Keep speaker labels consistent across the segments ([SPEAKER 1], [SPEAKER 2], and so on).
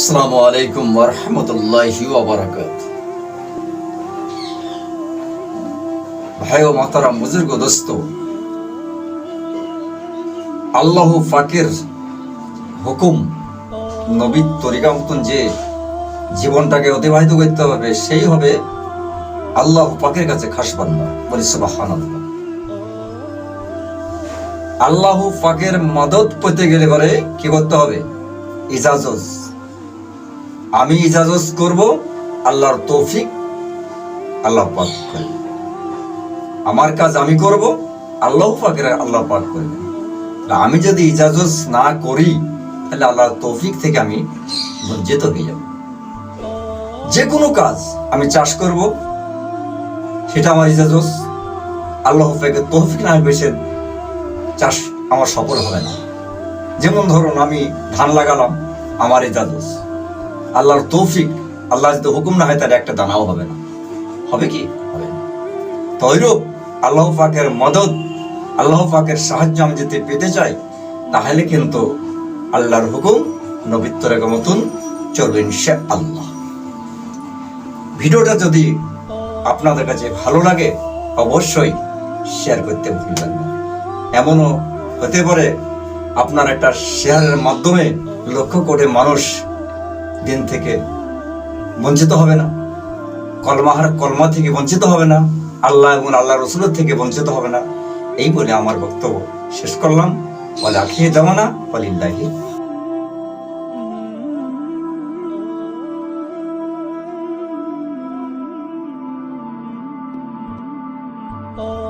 [SPEAKER 1] আসসালামু আলাইকুম ওরহমতুল্লাহি ওবরাকাত ভাই ও মাতারাম বুজুর্গ, দোস্ত, আল্লাহ ফাকের হুকুম, নবীর তরিকা মতন যে জীবনটাকে অতিবাহিত করতে হবে, সেই হবে আল্লাহ পাকের কাছে খাস বান্দা। বলি সুবহানাল্লাহ। আল্লাহ পাকের মদত পেতে গেলে পরে কি করতে হবে? ইজাজত। আমি ইজাজত করব, আল্লাহর তৌফিক আল্লাহ পাক করবে আমার কাজ আমি করব, আল্লাহ পাকের আল্লাহ পাক করবে তা আমি যদি ইজাজত না করি, তাহলে আল্লাহর তৌফিক থেকে আমি বঞ্চিত হয়ে যাব। যে কোনো কাজ আমি চাষ করব, সেটা আমার ইজাজত, আল্লাহ পাকের তৌফিক না বেশি চাষ আমার সফল হবে না। যেমন ধরুন আমি ধান লাগালাম, আমার ইজাজত। আল্লাহর তৌফিক আল্লাহ যদি হুকুম না হয়, তাহলে একটা দানাও হবে না। হবে কি? হবে তৈরূপ আল্লাহ পাকের মদত, আল্লাহ পাকের সাহায্য আমি যদি পেতে চাই, তাহলে কিন্তু আল্লাহর হুকুম নবিত্তর মতন চলবেন ইনশা আল্লাহ ভিডিওটা যদি আপনাদের কাছে ভালো লাগে, অবশ্যই শেয়ার করতে ভুলবেন না। এমনও হতে পারে আপনার একটা শেয়ারের মাধ্যমে লক্ষ কোটি মানুষ দিন থেকে বঞ্চিত হবে না। কলমাহার কলমা থেকে বঞ্চিত হবে না। আল্লাহ এবং আল্লাহ রসুলের থেকে বঞ্চিত হবে না। এই বলে আমার বক্তব্য শেষ করলাম। বলে আখিয়ে দেওয়া না বলিল্লাহি Oh.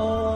[SPEAKER 1] Oh.